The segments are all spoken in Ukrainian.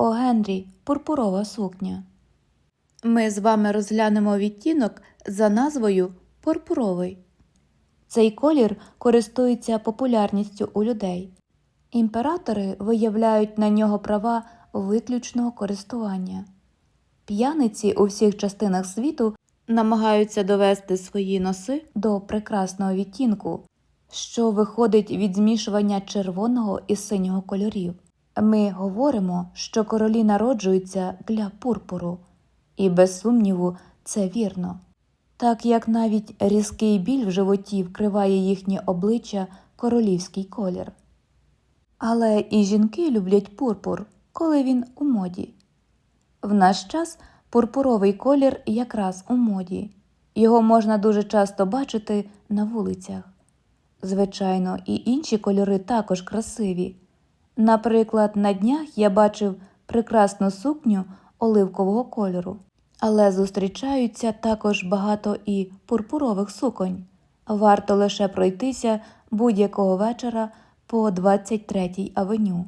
О Генрі, пурпурова сукня. Ми з вами розглянемо відтінок за назвою пурпуровий. Цей колір користується популярністю у людей. Імператори виявляють на нього права виключного користування. П'яниці у всіх частинах світу намагаються довести свої носи до прекрасного відтінку, що виходить від змішування червоного і синього кольорів. Ми говоримо, що королі народжуються для пурпуру, і без сумніву це вірно, так як навіть різкий біль в животі вкриває їхнє обличчя королівський колір. Але і жінки люблять пурпур, коли він у моді. В наш час пурпуровий колір якраз у моді. Його можна дуже часто бачити на вулицях. Звичайно, і інші кольори також красиві. Наприклад, на днях я бачив прекрасну сукню оливкового кольору, але зустрічаються також багато і пурпурових суконь. Варто лише пройтися будь-якого вечора по 23-й авеню.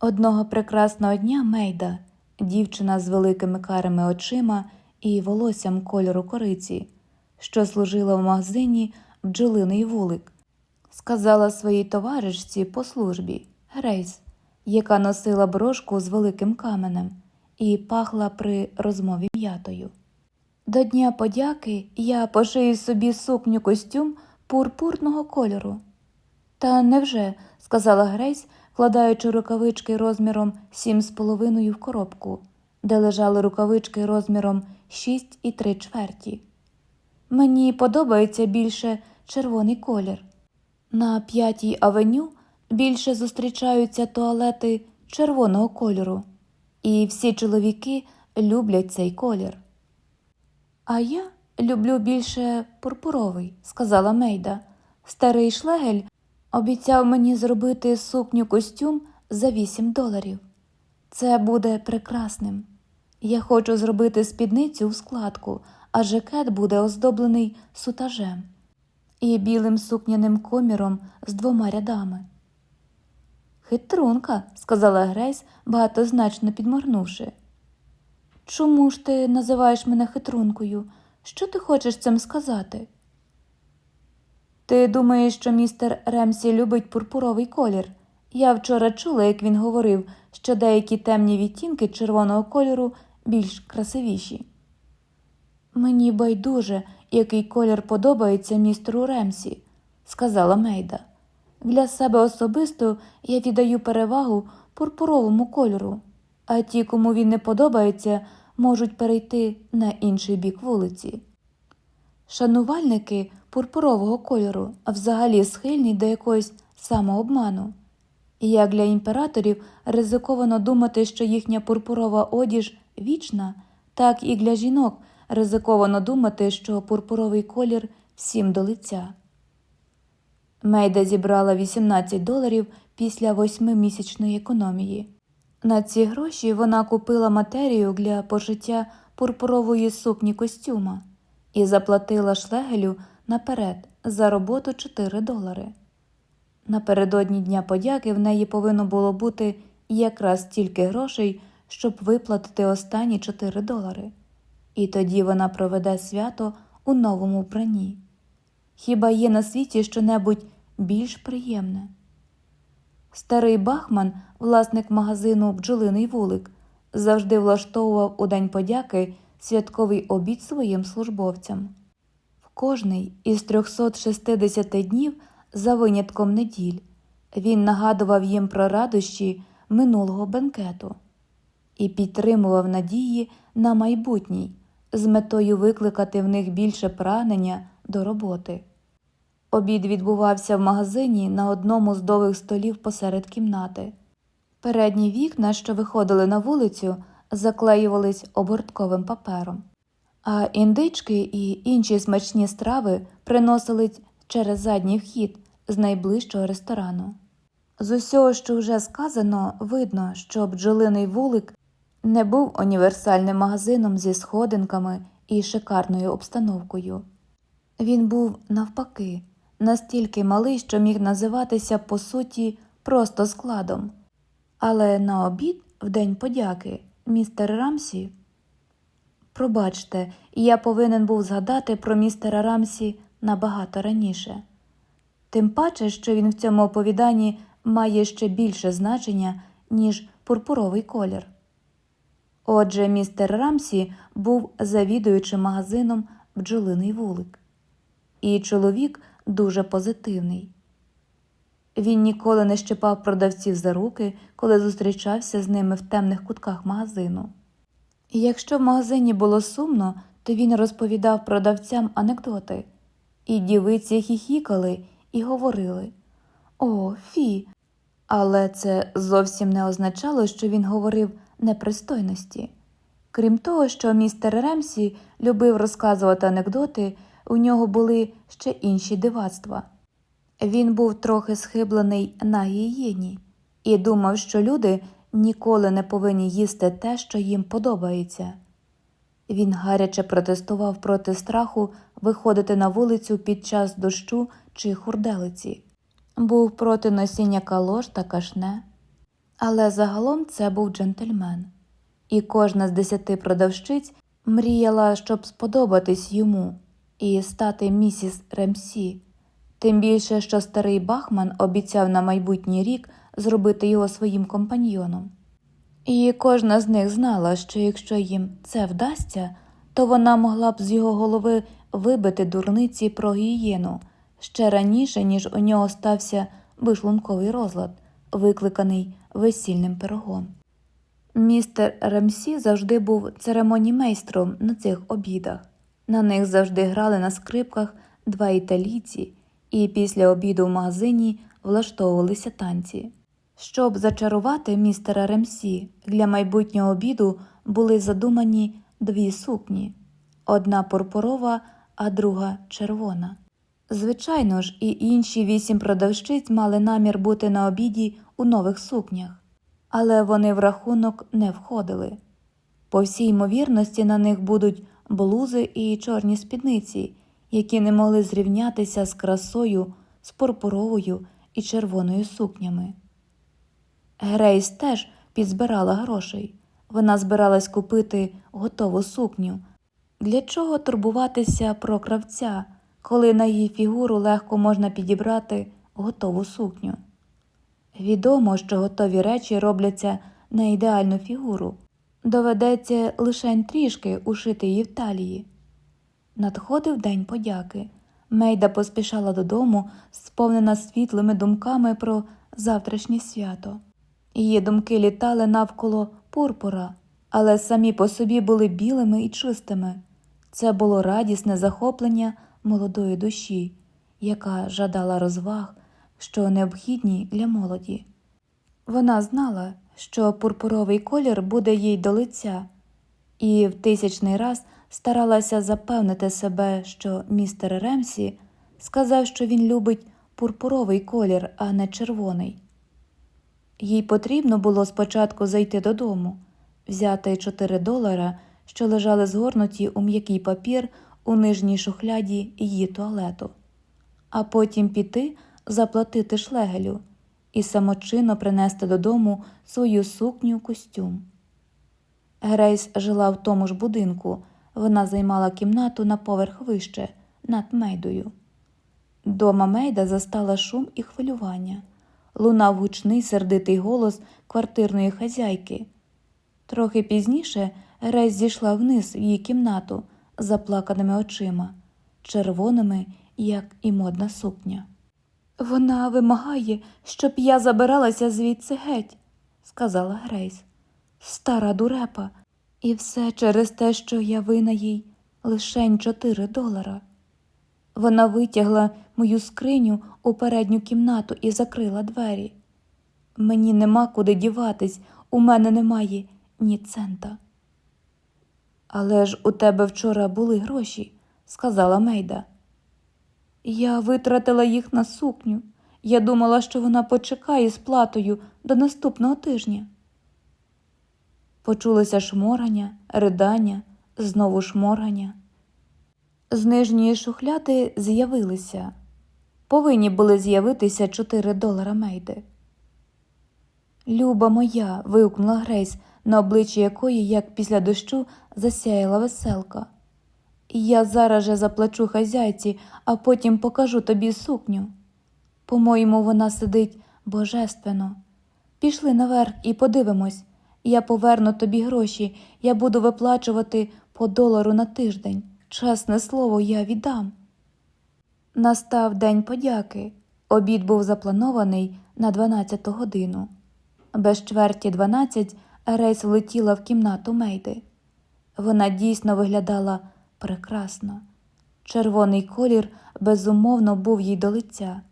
Одного прекрасного дня Мейда, дівчина з великими карими очима і волоссям кольору кориці, що служила в магазині бджолиний вулик, сказала своїй товаришці по службі Грейс, яка носила брошку з великим каменем і пахла при розмові м'ятою. До Дня подяки я пошию собі сукню костюм пурпурного кольору. Та невже, сказала Грейс, вкладаючи рукавички розміром сім з половиною в коробку, де лежали рукавички розміром шість і три чверті. Мені подобається більше червоний колір. На п'ятій авеню більше зустрічаються туалети червоного кольору, і всі чоловіки люблять цей колір. А я люблю більше пурпуровий, сказала Мейда. Старий шлегель обіцяв мені зробити сукню костюм за 8 доларів. Це буде прекрасним. Я хочу зробити спідницю в складку, а жакет буде оздоблений сутажем і білим сукняним коміром з двома рядами. Хитрунка, сказала Грейс, багатозначно підморгнувши. Чому ж ти називаєш мене хитрункою? Що ти хочеш цим сказати? Ти думаєш, що містер Ремсі любить пурпуровий колір? Я вчора чула, як він говорив, що деякі темні відтінки червоного кольору більш красивіші. Мені байдуже, який колір подобається містеру Ремсі, сказала Мейда. Для себе особисто я віддаю перевагу пурпуровому кольору, а ті, кому він не подобається, можуть перейти на інший бік вулиці. Шанувальники пурпурового кольору взагалі схильні до якогось самообману. Як для імператорів ризиковано думати, що їхня пурпурова одіж вічна, так і для жінок ризиковано думати, що пурпуровий колір всім до лиця. Мейда зібрала 18 доларів після восьмимісячної економії. На ці гроші вона купила матерію для пошиття пурпурової сукні костюма і заплатила шлегелю наперед за роботу 4 долари. Напередодні Дня подяки в неї повинно було бути якраз стільки грошей, щоб виплатити останні 4 долари. І тоді вона проведе свято у новому вбранні. Хіба є на світі щонебудь більш приємне? Старий Бахман, власник магазину Бджолиний вулик, завжди влаштовував у День подяки святковий обід своїм службовцям. В кожний із 360 днів, за винятком неділь, він нагадував їм про радощі минулого бенкету і підтримував надії на майбутній з метою викликати в них більше прагнення до роботи. Обід відбувався в магазині на одному з довгих столів посеред кімнати. Передні вікна, що виходили на вулицю, заклеювались обгортковим папером, а індички і інші смачні страви приносились через задній вхід з найближчого ресторану. З усього, що вже сказано, видно, що бджолиний вулик не був універсальним магазином зі сходинками і шикарною обстановкою. Він був навпаки настільки малий, що міг називатися по суті просто складом. Але на обід в День подяки, містер Рамсі? Пробачте, я повинен був згадати про містера Рамсі набагато раніше. Тим паче, що він в цьому оповіданні має ще більше значення, ніж пурпуровий колір. Отже, містер Рамсі був завідуючим магазином бджолиний вулик. І чоловік дуже позитивний. Він ніколи не щепав продавців за руки, коли зустрічався з ними в темних кутках магазину. І якщо в магазині було сумно, то він розповідав продавцям анекдоти, і дівиці хіхікали і говорили О, фі. Але це зовсім не означало, що він говорив непристойності. Крім того, що містер Ремсі любив розказувати анекдоти, у нього були ще інші дивацтва. Він був трохи схиблений на гігієні і думав, що люди ніколи не повинні їсти те, що їм подобається. Він гаряче протестував проти страху виходити на вулицю під час дощу чи хурделиці, був проти носіння калош та кашне. Але загалом це був джентльмен, і кожна з десяти продавщиць мріяла, щоб сподобатись йому і стати місіс Ремсі. Тим більше, що старий Бахман обіцяв на майбутній рік зробити його своїм компаньйоном. І кожна з них знала, що якщо їм це вдасться, то вона могла б з його голови вибити дурниці про гієну ще раніше, ніж у нього стався вишлунковий розлад, викликаний весільним пирогом. Містер Ремсі завжди був церемонімейстром на цих обідах. На них завжди грали на скрипках два італійці, і після обіду в магазині влаштовувалися танці. Щоб зачарувати містера Ремсі, для майбутнього обіду були задумані дві сукні одна пурпурова, а друга червона. Звичайно ж, і інші вісім продавщиць мали намір бути на обіді у нових сукнях, але вони в рахунок не входили. По всій ймовірності на них будуть блузи і чорні спідниці, які не могли зрівнятися з красою, з пурпуровою і червоною сукнями. Грейс теж підзбирала грошей. Вона збиралась купити готову сукню. Для чого турбуватися про кравця, коли на її фігуру легко можна підібрати готову сукню? Відомо, що готові речі робляться на ідеальну фігуру. Доведеться лише трішки ушити її в талії. Надходив день подяки. Мейда поспішала додому, сповнена світлими думками про завтрашнє свято. Її думки літали навколо пурпура, але самі по собі були білими і чистими. Це було радісне захоплення молодої душі, яка жадала розваг, що необхідні для молоді. Вона знала, що пурпуровий колір буде їй до лиця, і в тисячний раз старалася запевнити себе, що містер Ремсі сказав, що він любить пурпуровий колір, а не червоний. Їй потрібно було спочатку зайти додому, взяти 4 долара, що лежали згорнуті у м'який папір у нижній шухляді її туалету, а потім піти заплатити шлегелю і самочинно принести додому свою сукню костюм. Грейс жила в тому ж будинку, вона займала кімнату на поверх вище, над Мейдою. Дома Мейда застала шум і хвилювання. Лунав гучний сердитий голос квартирної хазяйки. Трохи пізніше Грейс зійшла вниз в її кімнату заплаканими очима, червоними, як і модна сукня. Вона вимагає, щоб я забиралася звідси геть, сказала Грейс. Стара дурепа, і все через те, що я вина їй лишень чотири долара. Вона витягла мою скриню у передню кімнату і закрила двері. Мені нема куди діватись, у мене немає ні цента. Але ж у тебе вчора були гроші, сказала Мейда. Я витратила їх на сукню. Я думала, що вона почекає з платою до наступного тижня. Почулося шморгання, ридання, знову шморгання. З нижньої шухляди з'явилися. Повинні були з'явитися 4 долара мейди. Люба моя. вигукнула Грейс, на обличчі якої, як після дощу, засяяла веселка. Я зараз же заплачу хазяйці, а потім покажу тобі сукню. По-моєму, вона сидить божественно. Пішли наверх і подивимось. Я поверну тобі гроші, я буду виплачувати по долару на тиждень. Чесне слово, я віддам. Настав день подяки. Обід був запланований на 12 годину. Без чверті 12 Рейс влетіла в кімнату Мейди. Вона дійсно виглядала прекрасно. Червоний колір безумовно був їй до лиця.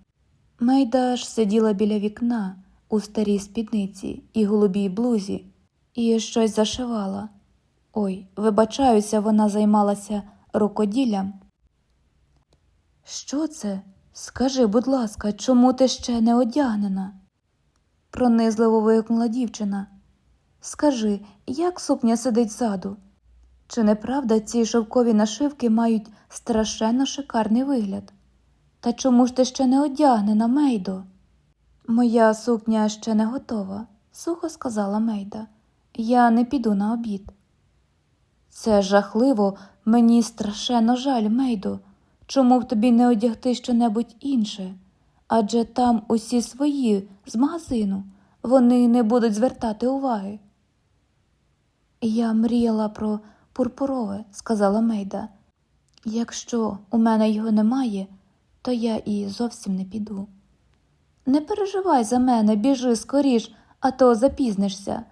Мейда ж сиділа біля вікна у старій спідниці і голубій блузі і щось зашивала. Ой, вибачаюся, вона займалася рукоділлям. Що це? Скажи, будь ласка, чому ти ще не одягнена? пронизливо вигукнула дівчина. Скажи, як сукня сидить ззаду? Чи неправда ці шовкові нашивки мають страшенно шикарний вигляд? Та чому ж ти ще не одягнена, Мейдо? Моя сукня ще не готова, сухо сказала Мейда. Я не піду на обід. Це жахливо, мені страшенно жаль, Мейдо. Чому б тобі не одягти щонебудь інше? Адже там усі свої з магазину, вони не будуть звертати уваги. Я мріяла про пурпурове, сказала Мейда. Якщо у мене його немає, то я і зовсім не піду. Не переживай за мене, біжи скоріш, а то запізнишся.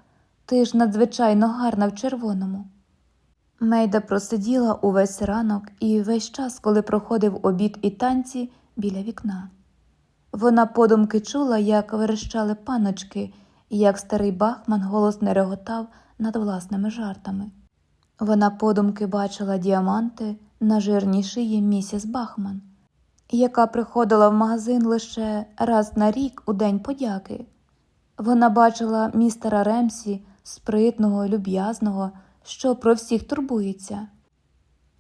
Ти ж надзвичайно гарна в червоному. Мейда просиділа увесь ранок і весь час, коли проходив обід і танці біля вікна. Вона подумки чула, як верещали паночки, і як старий бахман голосно реготав над власними жартами. Вона подумки бачила діаманти на жирній шиї місіс Бахман, яка приходила в магазин лише раз на рік у День подяки. Вона бачила містера Ремсі, спритного, люб'язного, що про всіх турбується.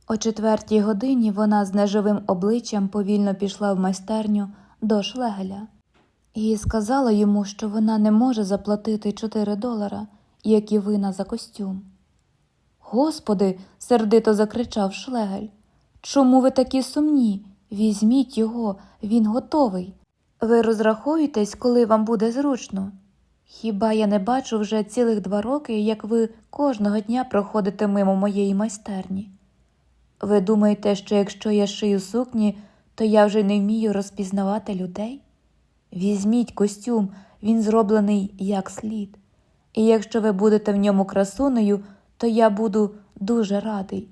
О четвертій годині вона з неживим обличчям повільно пішла в майстерню до Шлегеля і сказала йому, що вона не може заплатити 4 долара, які вина за костюм. Господи, сердито закричав Шлегель. Чому ви такі сумні? Візьміть його, він готовий. Ви розрахуєтесь, коли вам буде зручно. Хіба я не бачу вже цілих два роки, як ви кожного дня проходите мимо моєї майстерні? Ви думаєте, що якщо я шию сукні, то я вже не вмію розпізнавати людей? Візьміть костюм, він зроблений як слід. І якщо ви будете в ньому красунею, то я буду дуже радий.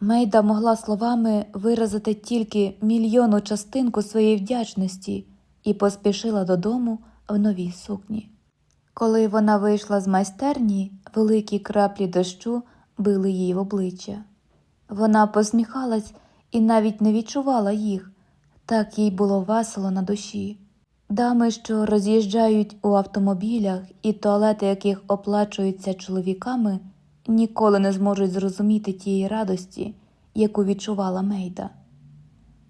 Мейда могла словами виразити тільки мільйонну частинку своєї вдячності і поспішила додому в новій сукні. Коли вона вийшла з майстерні, великі краплі дощу били їй в обличчя. Вона посміхалась і навіть не відчувала їх, так їй було весело на душі. Дами, що роз'їжджають у автомобілях і туалети яких оплачуються чоловіками, ніколи не зможуть зрозуміти тієї радості, яку відчувала Мейда.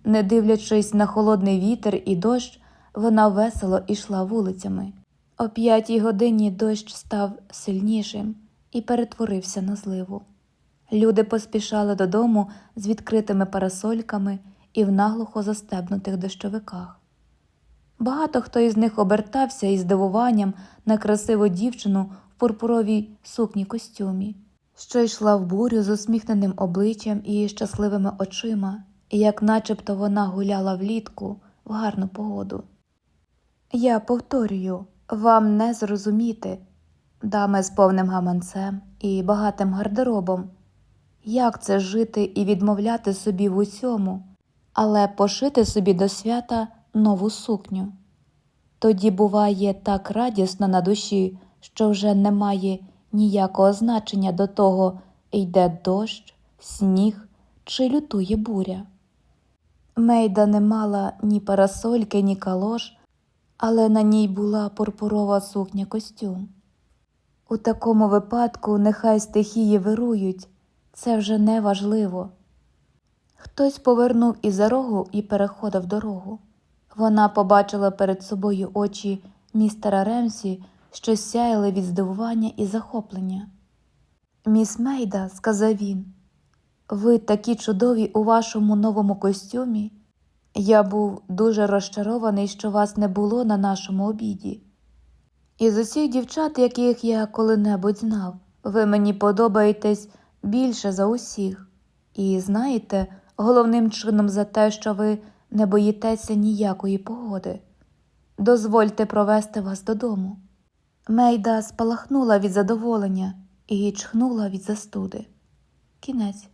Не дивлячись на холодний вітер і дощ, вона весело ішла вулицями. О п'ятій годині дощ став сильнішим і перетворився на зливу. Люди поспішали додому з відкритими парасольками і в наглухо застебнутих дощовиках. Багато хто із них обертався із здивуванням на красиву дівчину пурпуровій сукні костюмі, що йшла в бурю з усміхненим обличчям і щасливими очима, як начебто вона гуляла влітку в гарну погоду. Я повторюю, вам не зрозуміти, дами з повним гаманцем і багатим гардеробом. Як це жити і відмовляти собі в усьому, але пошити собі до свята нову сукню? Тоді буває так радісно на душі, що вже немає ніякого значення до того, йде дощ, сніг чи лютує буря. Мейда не мала ні парасольки, ні калош, але на ній була пурпурова сукня костюм. У такому випадку нехай стихії вирують, це вже не важливо. Хтось повернув із за рогу і переходив дорогу. Вона побачила перед собою очі містера Ремсі, що сяяли від здивування і захоплення. Міс Мейда, сказав він, ви такі чудові у вашому новому костюмі. Я був дуже розчарований, що вас не було на нашому обіді. Із усіх дівчат, яких я коли-небудь знав, ви мені подобаєтесь більше за усіх. І знаєте, головним чином за те, що ви не боїтеся ніякої погоди. Дозвольте провести вас додому. Мейда спалахнула від задоволення і чхнула від застуди. Кінець.